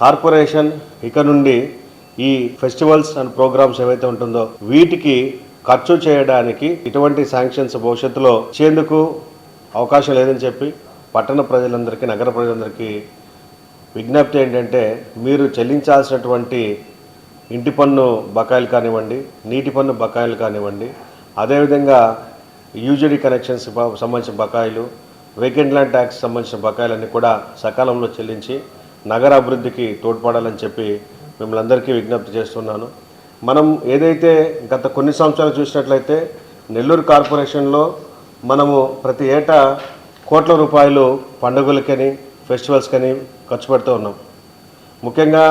Corporation ఇక నుండి ఈ ఫెస్టివల్స్ అండ్ ప్రోగ్రామ్స్ ఏవైతే ఉంటుందో వీటికి ఖర్చు చేయడానికి ఇటువంటి శాంక్షన్స్ భవిష్యత్తులో ఇచ్చేందుకు అవకాశం లేదని చెప్పి పట్టణ ప్రజలందరికీ నగర ప్రజలందరికీ విజ్ఞప్తి ఏంటంటే మీరు చెల్లించాల్సినటువంటి ఇంటి పన్ను బకాయిలు కానివ్వండి నీటి పన్ను బకాయిలు కానివ్వండి అదేవిధంగా యూజరీ కనెక్షన్స్ సంబంధించిన బకాయిలు వేకెంట్ ల్యాండ్ ట్యాక్స్ సంబంధించిన బకాయిలన్నీ కూడా సకాలంలో చెల్లించి నగర అభివృద్ధికి తోడ్పడాలని చెప్పి మిమ్మల్ని అందరికీ విజ్ఞప్తి చేస్తున్నాను. మనం ఏదైతే గత కొన్ని సంవత్సరాలు చూసినట్లయితే నెల్లూరు కార్పొరేషన్లో మనము ప్రతి ఏటా కోట్ల రూపాయలు పండుగలకని ఫెస్టివల్స్కని ఖర్చు పెడుతూ ఉన్నాం. ముఖ్యంగా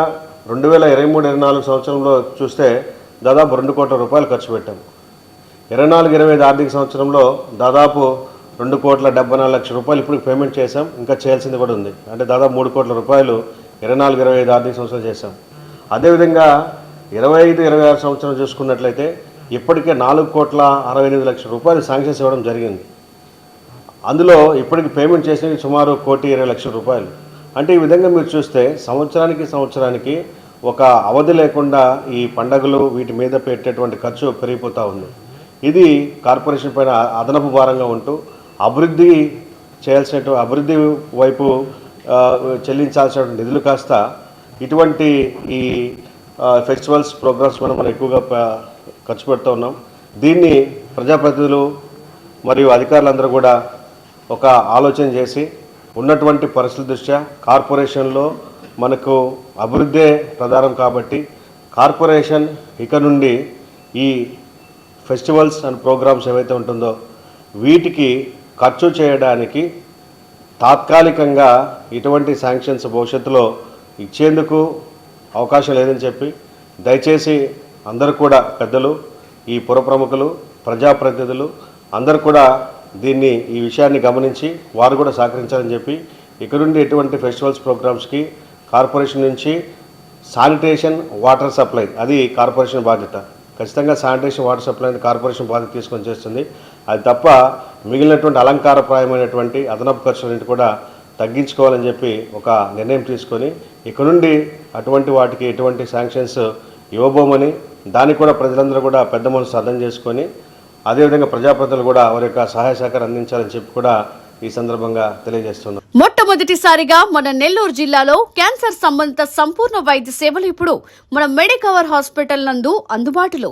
రెండు వేల ఇరవై మూడు ఇరవై నాలుగు సంవత్సరంలో చూస్తే దాదాపు రెండు కోట్ల రూపాయలు ఖర్చు పెట్టాం. ఇరవై నాలుగు ఇరవై ఐదు ఆర్థిక సంవత్సరంలో దాదాపు రెండు కోట్ల డెబ్బై నాలుగు లక్షల రూపాయలు ఇప్పుడు పేమెంట్ చేశాం. ఇంకా చేయాల్సింది కూడా ఉంది. అంటే దాదాపు మూడు కోట్ల రూపాయలు ఇరవై నాలుగు ఇరవై ఐదు ఆర్థిక సంవత్సరం చేశాం. అదేవిధంగా ఇరవై ఐదు ఇరవై ఆరు సంవత్సరం చూసుకున్నట్లయితే ఇప్పటికే నాలుగు కోట్ల అరవై ఎనిమిది లక్షల రూపాయలు శాంక్షన్స్ ఇవ్వడం జరిగింది. అందులో ఇప్పటికి పేమెంట్ చేసినవి సుమారు కోటి ఇరవై లక్షల రూపాయలు. అంటే ఈ విధంగా మీరు చూస్తే సంవత్సరానికి సంవత్సరానికి ఒక అవధి లేకుండా ఈ పండగలు వీటి మీద పెట్టేటువంటి ఖర్చు పెరిగిపోతూ ఉంది. ఇది కార్పొరేషన్ పైన అదనపు భారంగా ఉంటూ అభివృద్ధి చేయాల్సినటువంటి అభివృద్ధి వైపు ఆ, చెల్లించాల్సిన నిధులు కాస్త ఇటువంటి ఈ ఫెస్టివల్స్ ప్రోగ్రామ్స్ మనం మనం ఎక్కువగా ఖర్చు పెడుతూ ఉన్నాం. దీన్ని ప్రజాప్రతినిధులు మరియు అధికారులందరూ కూడా ఒక ఆలోచన చేసి ఉన్నటువంటి పరిస్థితుల దృష్ట్యా కార్పొరేషన్లో మనకు అభివృద్ధే ప్రధానం కాబట్టి కార్పొరేషన్ ఇక నుండి ఈ ఫెస్టివల్స్ అండ్ ప్రోగ్రామ్స్ ఏవైతే ఉంటుందో వీటికి ఖర్చు చేయడానికి తాత్కాలికంగా ఇటువంటి శాంక్షన్స్ భవిష్యత్తులో ఇచ్చేందుకు అవకాశం లేదని చెప్పి దయచేసి అందరూ కూడా పెద్దలు ఈ పుర ప్రముఖులు ప్రజాప్రతినిధులు అందరూ కూడా దీన్ని ఈ విషయాన్ని గమనించి వారు కూడా సహకరించాలని చెప్పి ఇక్కడ నుండి ఎటువంటి ఫెస్టివల్స్ ప్రోగ్రామ్స్కి కార్పొరేషన్ నుంచి శానిటేషన్ వాటర్ సప్లై అది కార్పొరేషన్ బాధ్యత. ఖచ్చితంగా శానిటేషన్ వాటర్ సప్లై అనేది కార్పొరేషన్ బాధ్యత తీసుకొని చేస్తుంది. అది తప్ప మిగిలినటువంటి అలంకారప్రాయమైనటువంటి అదనపు ఖర్చులన్నింటి కూడా తగ్గించుకోవాలని చెప్పి ఒక నిర్ణయం తీసుకొని ఇక నుండి అటువంటి వాటికి ఎటువంటి శాంక్షన్స్ ఇవ్వబోమని దానికి కూడా ప్రజలందరూ కూడా పెద్ద మనసు అర్థం చేసుకొని అదేవిధంగా ప్రజాప్రతినిధులు కూడా వారి యొక్క సహాయ సహకారం అందించాలని చెప్పి కూడా ఈ సందర్భంగా తెలియజేస్తున్నాం. మొట్టమొదటిసారిగా మన నెల్లూరు జిల్లాలో క్యాన్సర్ సంబంధిత సంపూర్ణ వైద్య సేవలు ఇప్పుడు మన మెడికవర్ హాస్పిటల్ నందు అందుబాటులో.